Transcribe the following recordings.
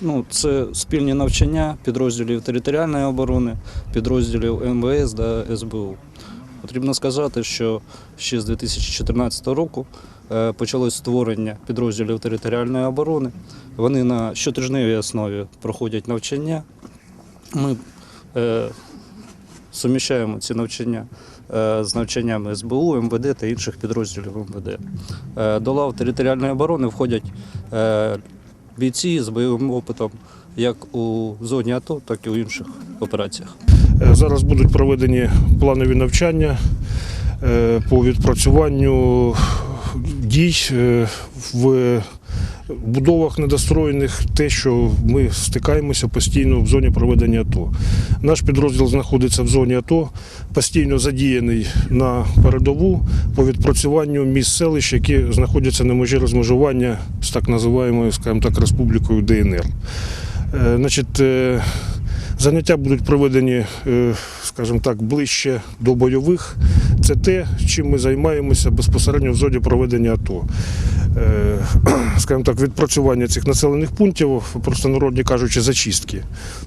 Ну, це спільні навчання підрозділів територіальної оборони, підрозділів МВС та СБУ. Потрібно сказати, що ще з 2014 року е, почалось створення підрозділів територіальної оборони. Вони на щотижневій основі проходять навчання. Ми е, суміщаємо ці навчання е, з навчаннями СБУ, МВД та інших підрозділів МВД. Е, До лав територіальної оборони входять бійці з бойовим опитом як у зоні АТО, так і у інших операціях. Е, Зараз будуть проведені планові навчання е, по відпрацюванню дій е, в будовах недостроєних, те, що ми стикаємося постійно в зоні проведення АТО. Наш підрозділ знаходиться в зоні АТО, постійно задіяний на передову по відпрацюванню міст селищ, які знаходяться на межі розмежування з так називаємою, скажімо так, республікою ДНР. Е, Значить, е, Заняття будуть проведені, е, скажімо так, ближче до бойових. Це те, чим ми займаємося безпосередньо в зоні проведення АТО. Е, Скажімо так, відпрацювання цих населених пунктів, просто народні кажучи, зачистки.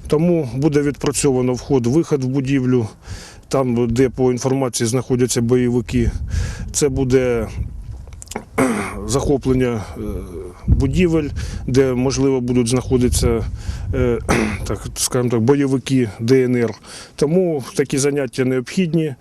Тому буде відпрацьовано вход-виход в будівлю, там, де по інформації знаходяться бойовики. Це буде захоплення е, будівель, де можливо будуть знаходитися е, так, скажімо так, бойовики ДНР. Тому такі заняття необхідні.